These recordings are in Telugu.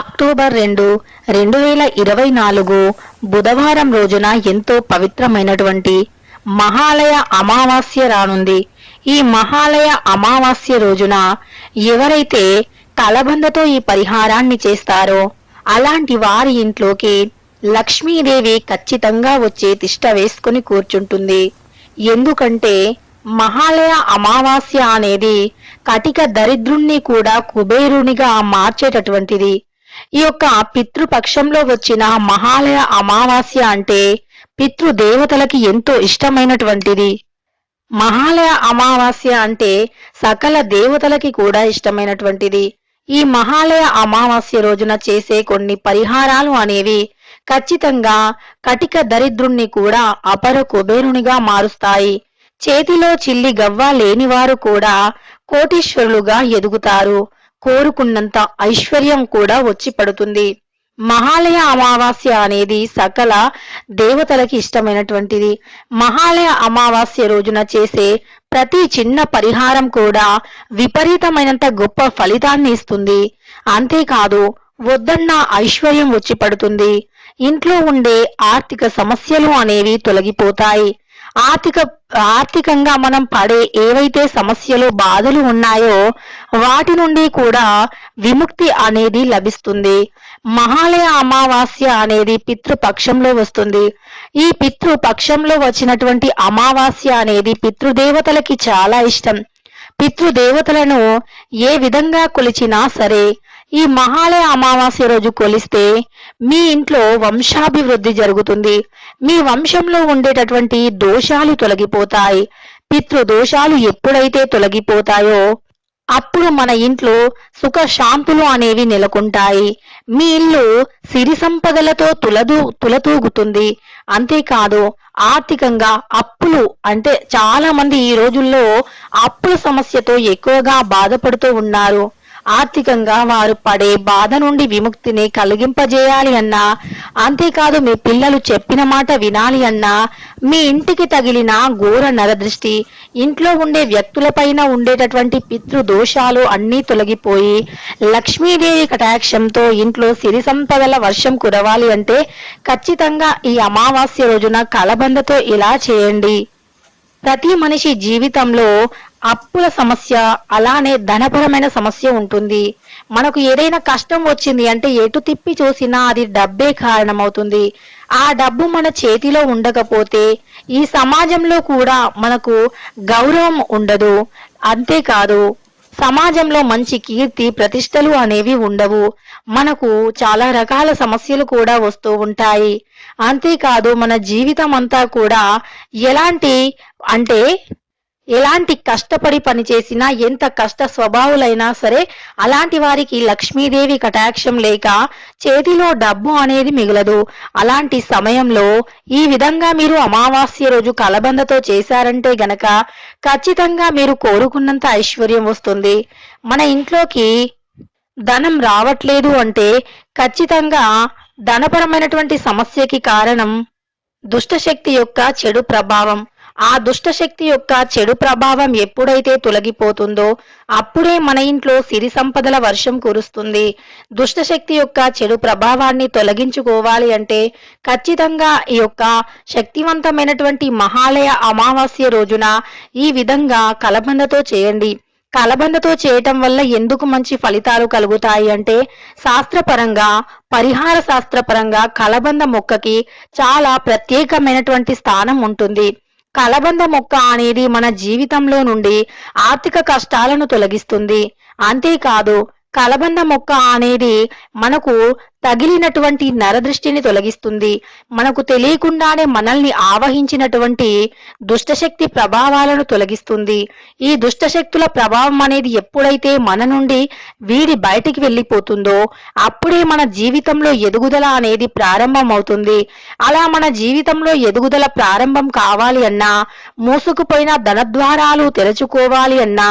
అక్టోబర్ రెండు రెండు వేల ఇరవై నాలుగు బుధవారం రోజున ఎంతో పవిత్రమైనటువంటి మహాలయ అమావాస్య రానుంది. ఈ మహాలయ అమావాస్య రోజున ఎవరైతే కలబందతో ఈ పరిహారాన్ని చేస్తారో అలాంటి వారి ఇంట్లోకి లక్ష్మీదేవి ఖచ్చితంగా వచ్చి తిష్ట వేసుకుని కూర్చుంటుంది. ఎందుకంటే మహాలయ అమావాస్య అనేది కటిక దరిద్రుణ్ణి కూడా కుబేరునిగా మార్చేటటువంటిది. ఈ యొక్క పితృపక్షంలో వచ్చిన మహాలయ అమావాస్య అంటే పితృదేవతలకి ఎంతో ఇష్టమైనటువంటిది. మహాలయ అమావాస్య అంటే సకల దేవతలకి కూడా ఇష్టమైనటువంటిది. ఈ మహాలయ అమావాస్య రోజున చేసే కొన్ని పరిహారాలు అనేవి ఖచ్చితంగా కటిక దరిద్రుణ్ణి కూడా అపర కుబేరునిగా మారుస్తాయి. చేతిలో చిల్లి గవ్వ లేనివారు కూడా కోటీశ్వరులుగా ఎదుగుతారు. కోరుకున్నంత ఐశ్వర్యం కూడా వచ్చి పడుతుంది. మహాలయ అమావాస్య అనేది సకల దేవతలకి ఇష్టమైనటువంటిది. మహాలయ అమావాస్య రోజున చేసే ప్రతి చిన్న పరిహారం కూడా విపరీతమైనంత గొప్ప ఫలితాన్ని ఇస్తుంది. అంతేకాదు వద్దన్న ఐశ్వర్యం వచ్చి పడుతుంది. ఇంట్లో ఉండే ఆర్థిక సమస్యలు అనేవి తొలగిపోతాయి. ఆర్థిక ఆర్థికంగా మనం పడే ఏవైతే సమస్యలు బాధలు ఉన్నాయో వాటి నుండి కూడా విముక్తి అనేది లభిస్తుంది. మహాలయ అమావాస్య అనేది పితృపక్షంలో వస్తుంది. ఈ పితృపక్షంలో వచ్చినటువంటి అమావాస్య అనేది పితృదేవతలకి చాలా ఇష్టం. పితృదేవతలను ఏ విధంగా కొలిచినా సరే ఈ మహాలయ అమావాస్య రోజు కొలిస్తే మీ ఇంట్లో వంశాభివృద్ధి జరుగుతుంది. మీ వంశంలో ఉండేటటువంటి దోషాలు తొలగిపోతాయి. పితృ దోషాలు ఎప్పుడైతే తొలగిపోతాయో అప్పుడు మన ఇంట్లో సుఖ శాంతులు అనేవి నెలకొంటాయి. మీ ఇల్లు సిరి సంపదలతో తులదు తులతూగుతుంది. అంతేకాదు ఆర్థికంగా అప్పులు అంటే చాలా మంది ఈ రోజుల్లో అప్పుల సమస్యతో ఎక్కువగా బాధపడుతూ ఉన్నారు. ఆర్థికంగా వారు పడే బాధ నుండి విముక్తిని కలిగింపజేయాలి అన్నా. అంతేకాదు మీ పిల్లలు చెప్పిన మాట వినాలి అన్నా. మీ ఇంటికి తగిలిన ఘోర నరదృష్టి ఇంట్లో ఉండే వ్యక్తులపైన ఉండేటటువంటి పితృ దోషాలు అన్నీ తొలగిపోయి లక్ష్మీదేవి కటాక్షంతో ఇంట్లో సిరి సంపదల వర్షం కురవాలి అంటే ఖచ్చితంగా ఈ అమావాస్య రోజున కలబందతో ఇలా చేయండి. ప్రతి మనిషి జీవితంలో అప్పుల సమస్య అలానే ధనపరమైన సమస్య ఉంటుంది. మనకు ఏదైనా కష్టం వచ్చింది అంటే ఎటు తిప్పి చూసినా అది డబ్బే కారణమవుతుంది. ఆ డబ్బు మన చేతిలో ఉండకపోతే ఈ సమాజంలో కూడా మనకు గౌరవం ఉండదు. అంతేకాదు సమాజంలో మంచి కీర్తి ప్రతిష్టలు అనేవి ఉండవు. మనకు చాలా రకాల సమస్యలు కూడా వస్తూ ఉంటాయి. అంతేకాదు మన జీవితం అంతా కూడా ఎలాంటి అంటే ఎలాంటి కష్టపడి పనిచేసినా ఎంత కష్ట స్వభావులైనా సరే అలాంటి వారికి లక్ష్మీదేవి కటాక్షం లేక చేతిలో డబ్బు అనేది మిగలదు. అలాంటి సమయంలో ఈ విధంగా మీరు అమావాస్య రోజు కలబందతో చేశారంటే గనక ఖచ్చితంగా మీరు కోరుకున్నంత ఐశ్వర్యం వస్తుంది. మన ఇంట్లోకి ధనం రావట్లేదు అంటే ఖచ్చితంగా ధనపరమైనటువంటి సమస్యకి కారణం దుష్టశక్తి యొక్క చెడు ప్రభావం. ఆ దుష్టశక్తి యొక్క చెడు ప్రభావం ఎప్పుడైతే తొలగిపోతుందో అప్పుడే మన ఇంట్లో సిరి సంపదల వర్షం కురుస్తుంది. దుష్టశక్తి యొక్క చెడు ప్రభావాన్ని తొలగించుకోవాలి అంటే ఖచ్చితంగా ఈ యొక్క శక్తివంతమైనటువంటి మహాలయ అమావాస్య రోజున ఈ విధంగా కలబందతో చేయండి. కలబందతో చేయటం వల్ల ఎందుకు మంచి ఫలితాలు కలుగుతాయి అంటే శాస్త్రపరంగా పరిహార శాస్త్రపరంగా కలబంద మొక్కకి చాలా ప్రత్యేకమైనటువంటి స్థానం ఉంటుంది. కలబంద మొక్క అనేది మన జీవితంలో నుండి ఆర్థిక కష్టాలను తొలగిస్తుంది. అంతేకాదు కలబంద మొక్క అనేది మనకు తగిలినటువంటి నరదృష్టిని తొలగిస్తుంది. మనకు తెలియకుండానే మనల్ని ఆవహించినటువంటి దుష్టశక్తి ప్రభావాలను తొలగిస్తుంది. ఈ దుష్టశక్తుల ప్రభావం అనేది ఎప్పుడైతే మన నుండి వీడి బయటికి వెళ్ళిపోతుందో అప్పుడే మన జీవితంలో ఎదుగుదల అనేది ప్రారంభం అవుతుంది అలా మన జీవితంలో ఎదుగుదల ప్రారంభం కావాలి అన్నా మూసుకుపోయిన ధనద్వారాలు తెరుచుకోవాలి అన్నా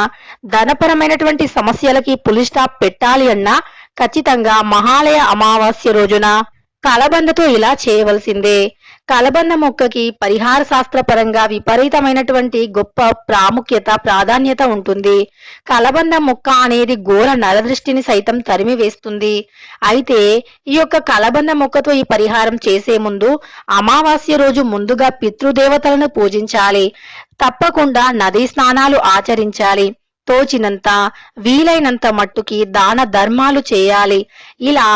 ధనపరమైనటువంటి సమస్యలకి పులి స్టాప్ పెట్టాలి అన్నా ఖచ్చితంగా మహాలయ అమావాస్య రోజున కలబందతో ఇలా చేయవలసిందే. కలబంద మొక్కకి పరిహార శాస్త్ర పరంగా విపరీతమైనటువంటి గొప్ప ప్రాముఖ్యత ప్రాధాన్యత ఉంటుంది. కలబంద మొక్క అనేది ఘోర నరదృష్టిని సైతం తరిమి వేస్తుంది. అయితే ఈ యొక్క కలబంద మొక్కతో ఈ పరిహారం చేసే ముందు అమావాస్య రోజు ముందుగా పితృదేవతలను పూజించాలి. తప్పకుండా నదీ స్నానాలు ఆచరించాలి. తోచినంత వీలైనంత మట్టుకి దాన ధర్మాలు చేయాలి. ఇలా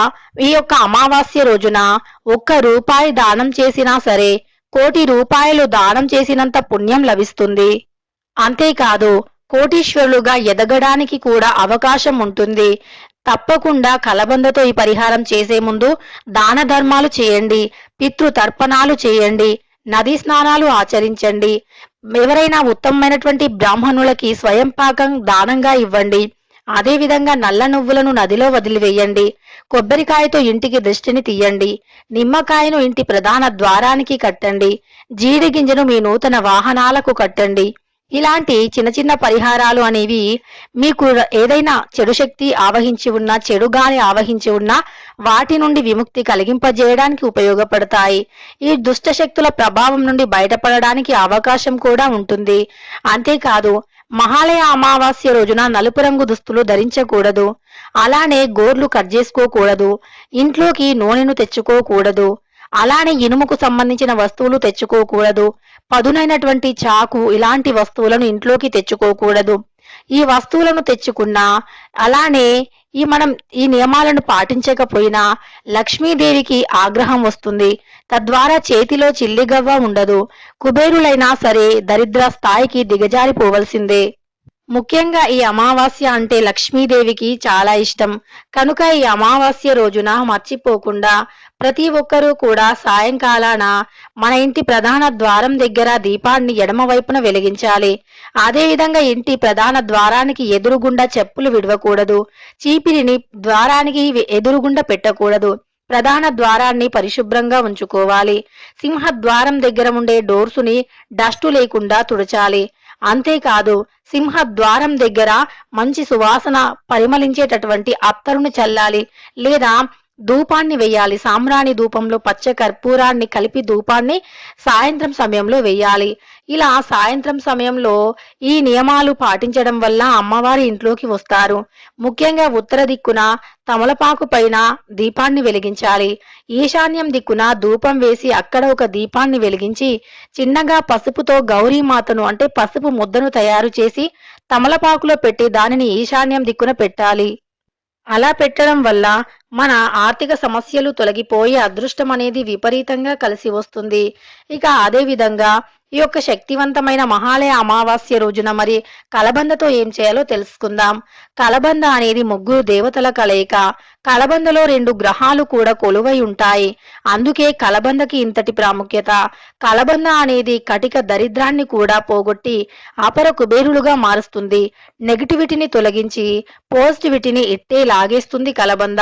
ఈ యొక్క అమావాస్య రోజున ఒక్క రూపాయి దానం చేసినా సరే కోటి రూపాయలు దానం చేసినంత పుణ్యం లభిస్తుంది. అంతేకాదు కోటీశ్వరులుగా ఎదగడానికి కూడా అవకాశం ఉంటుంది. తప్పకుండా కలబందతో ఈ పరిహారం చేసే ముందు దాన ధర్మాలు చేయండి పితృతర్పణాలు చేయండి నదీ స్నానాలు ఆచరించండి. ఎవరైనా ఉత్తమమైనటువంటి బ్రాహ్మణులకి స్వయంపాకం దానంగా ఇవ్వండి. అదేవిధంగా నల్ల నువ్వులను నదిలో వదిలివేయండి. కొబ్బరికాయతో ఇంటికి దృష్టిని తీయండి. నిమ్మకాయను ఇంటి ప్రధాన ద్వారానికి కట్టండి. జీడి గింజను మీ నూతన వాహనాలకు కట్టండి. ఇలాంటి చిన్న చిన్న పరిహారాలు అనేవి మీకు ఏదైనా చెడు శక్తి ఆవహించి ఉన్నా చెడు గాలి ఆవహించి ఉన్నా వాటి నుండి విముక్తి కలిగింపజేయడానికి ఉపయోగపడతాయి. ఈ దుష్ట శక్తుల ప్రభావం నుండి బయటపడడానికి అవకాశం కూడా ఉంటుంది. అంతేకాదు మహాలయ అమావాస్య రోజున నలుపు రంగు దుస్తులు ధరించకూడదు. అలానే గోర్లు కట్ చేసుకోకూడదు. ఇంట్లోకి నూనెను తెచ్చుకోకూడదు. అలానే ఇనుముకు సంబంధించిన వస్తువులు తెచ్చుకోకూడదు. పదునైనటువంటి చాకు ఇలాంటి వస్తువులను ఇంట్లోకి తెచ్చుకోకూడదు. ఈ వస్తువులను తెచ్చుకున్నా అలానే ఈ మనం ఈ నియమాలను పాటించకపోయినా లక్ష్మీదేవికి ఆగ్రహం వస్తుంది. తద్వారా చేతిలో చిల్లిగవ్వ ఉండదు. కుబేరులైనా సరే దరిద్ర స్థాయికి దిగజారిపోవలసిందే. ముఖ్యంగా ఈ అమావాస్య అంటే లక్ష్మీదేవికి చాలా ఇష్టం. కనుక ఈ అమావాస్య రోజున మర్చిపోకుండా ప్రతి ఒక్కరూ కూడా సాయంకాలాన మన ఇంటి ప్రధాన ద్వారం దగ్గర దీపాన్ని ఎడమవైపున వెలిగించాలి. అదేవిధంగా ఇంటి ప్రధాన ద్వారానికి ఎదురుగుండా చెప్పులు విడవకూడదు. చీపిరిని ద్వారానికి ఎదురుగుండా పెట్టకూడదు. ప్రధాన ద్వారాన్ని పరిశుభ్రంగా ఉంచుకోవాలి. సింహ ద్వారం దగ్గర ఉండే డోర్సుని డస్టు లేకుండా తుడచాలి. అంతేకాదు సింహ ద్వారం దగ్గర మంచి సువాసన పరిమళించేటటువంటి అత్తరును చల్లాలి. లేదా ధూపాన్ని వేయాలి. సామ్రాణి ధూపంలో పచ్చ కర్పూరాన్ని కలిపి ధూపాన్ని సాయంత్రం సమయంలో వేయాలి. ఇలా సాయంత్రం సమయంలో ఈ నియమాలు పాటించడం వల్ల అమ్మవారి ఇంట్లోకి వస్తారు. ముఖ్యంగా ఉత్తర దిక్కున తమలపాకు పైన దీపాన్ని వెలిగించాలి. ఈశాన్యం దిక్కున ధూపం వేసి అక్కడ ఒక దీపాన్ని వెలిగించి చిన్నగా పసుపుతో గౌరీమాతను అంటే పసుపు ముద్దను తయారు చేసి తమలపాకులో పెట్టి దానిని ఈశాన్యం దిక్కున పెట్టాలి. అలా పెట్టడం వల్ల మన ఆర్థిక సమస్యలు తొలగిపోయి అదృష్టం అనేది విపరీతంగా కలిసి వస్తుంది. ఇక అదేవిధంగా ఈ యొక్క శక్తివంతమైన మహాలయ అమావాస్య రోజున మరి కలబందతో ఏం చేయాలో తెలుసుకుందాం. కలబంద అనేది ముగ్గురు దేవతల కలయిక. కలబందలో రెండు గ్రహాలు కూడా కొలువై ఉంటాయి. అందుకే కలబందకి ఇంతటి ప్రాముఖ్యత. కలబంద అనేది కటిక దరిద్రాన్ని కూడా పోగొట్టి అపర కుబేరులుగా మారుస్తుంది. నెగిటివిటీని తొలగించి పాజిటివిటీని ఎత్తే లాగేస్తుంది కలబంద.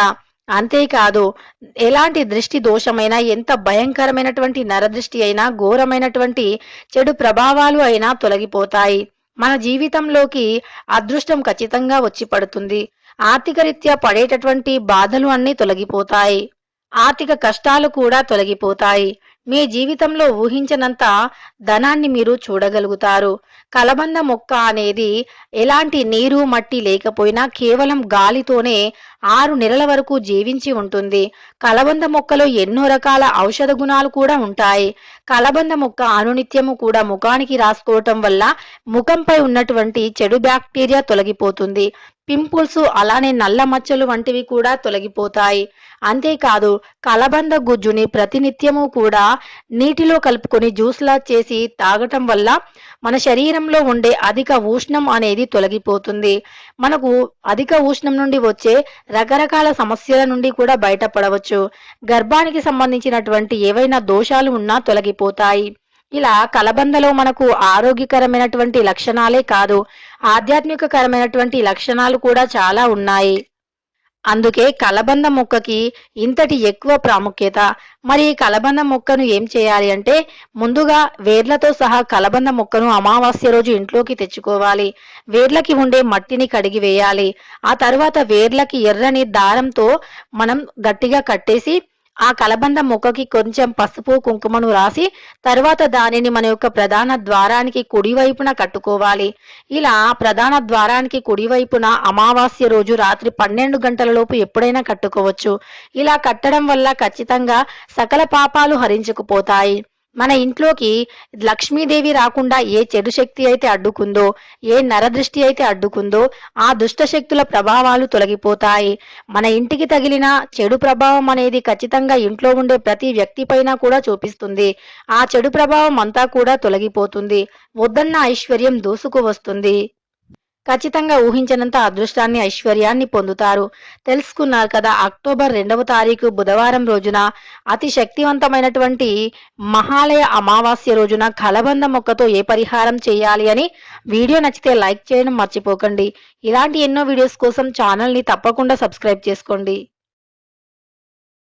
అంతేకాదు ఎలాంటి దృష్టి దోషమైనా ఎంత భయంకరమైనటువంటి నరదృష్టి అయినా ఘోరమైనటువంటి చెడు ప్రభావాలు అయినా తొలగిపోతాయి. మన జీవితంలోకి అదృష్టం ఖచ్చితంగా వచ్చి పడుతుంది. ఆర్థిక రీత్యా పడేటటువంటి బాధలు అన్నీ తొలగిపోతాయి. ఆర్థిక కష్టాలు కూడా తొలగిపోతాయి. మీ జీవితంలో ఊహించనంత ధనాన్ని మీరు చూడగలుగుతారు. కలబంద మొక్క అనేది ఎలాంటి నీరు మట్టి లేకపోయినా కేవలం గాలితోనే ఆరు నెలల వరకు జీవించి ఉంటుంది. కలబంద మొక్కలో ఎన్నో రకాల ఔషధ గుణాలు కూడా ఉంటాయి. కలబంద మొక్క అనునిత్యము కూడా ముఖానికి రాసుకోవటం వల్ల ముఖంపై ఉన్నటువంటి చెడు బ్యాక్టీరియా తొలగిపోతుంది. పింపుల్స్ అలానే నల్ల మచ్చలు వంటివి కూడా తొలగిపోతాయి. అంతేకాదు కలబంద గుజ్జుని ప్రతినిత్యము కూడా నీటిలో కలుపుకొని జ్యూస్లా చేసి తాగటం వల్ల మన శరీరంలో ఉండే అధిక ఉష్ణం అనేది తొలగిపోతుంది. మనకు అధిక ఉష్ణం నుండి వచ్చే రకరకాల సమస్యల నుండి కూడా బయటపడవచ్చు. గర్భానికి సంబంధించినటువంటి ఏవైనా దోషాలు ఉన్నా అయిపోతాయి ఇలా కలబందలో మనకు ఆరోగ్యకరమైనటువంటి లక్షణాలే కాదు ఆధ్యాత్మికకరమైనటువంటి లక్షణాలు కూడా చాలా ఉన్నాయి. అందుకే కలబంద మొక్కకి ఇంతటి ఎక్కువ ప్రాముఖ్యత. మరి కలబంద మొక్కను ఏం చేయాలి అంటే ముందుగా వేర్లతో సహా కలబంద మొక్కను అమావాస్య రోజు ఇంట్లోకి తెచ్చుకోవాలి. వేర్లకి ఉండే మట్టిని కడిగి వేయాలి. ఆ తర్వాత వేర్లకి ఎర్రని దారంతో మనం గట్టిగా కట్టేసి ఆ కలబంద మొక్కకి కొంచెం పసుపు కుంకుమను రాసి తర్వాత దానిని మన యొక్క ప్రధాన ద్వారానికి కుడివైపున కట్టుకోవాలి. ఇలా ప్రధాన ద్వారానికి కుడివైపున అమావాస్య రోజు రాత్రి పన్నెండు గంటల లోపు ఎప్పుడైనా కట్టుకోవచ్చు. ఇలా కట్టడం వల్ల ఖచ్చితంగా సకల పాపాలు హరించుకుపోతాయి. మన ఇంట్లోకి లక్ష్మీదేవి రాకుండా ఏ చెడు శక్తి అయితే అడ్డుకుందో ఏ నరదృష్టి అయితే అడ్డుకుందో ఆ దుష్ట శక్తుల ప్రభావాలు తొలగిపోతాయి. మన ఇంటికి తగిలిన చెడు ప్రభావం అనేది ఖచ్చితంగా ఇంట్లో ఉండే ప్రతి వ్యక్తి పైన కూడా చూపిస్తుంది. ఆ చెడు ప్రభావం అంతా కూడా తొలగిపోతుంది. వద్దన్న ఐశ్వర్యం దూసుకు వస్తుంది ఖచ్చితంగా ఊహించినంత అదృష్టాన్ని ఐశ్వర్యాన్ని పొందుతారు. తెలుసుకున్నారు కదా అక్టోబర్ రెండవ తారీఖు బుధవారం రోజున అతి శక్తివంతమైనటువంటి మహాలయ అమావాస్య రోజున కలబంద మొక్కతో ఏ పరిహారం చేయాలి అని వీడియో నచ్చితే లైక్ చేయడం మర్చిపోకండి. ఇలాంటి ఎన్నో వీడియోస్ కోసం ఛానల్ని తప్పకుండా సబ్స్క్రైబ్ చేసుకోండి.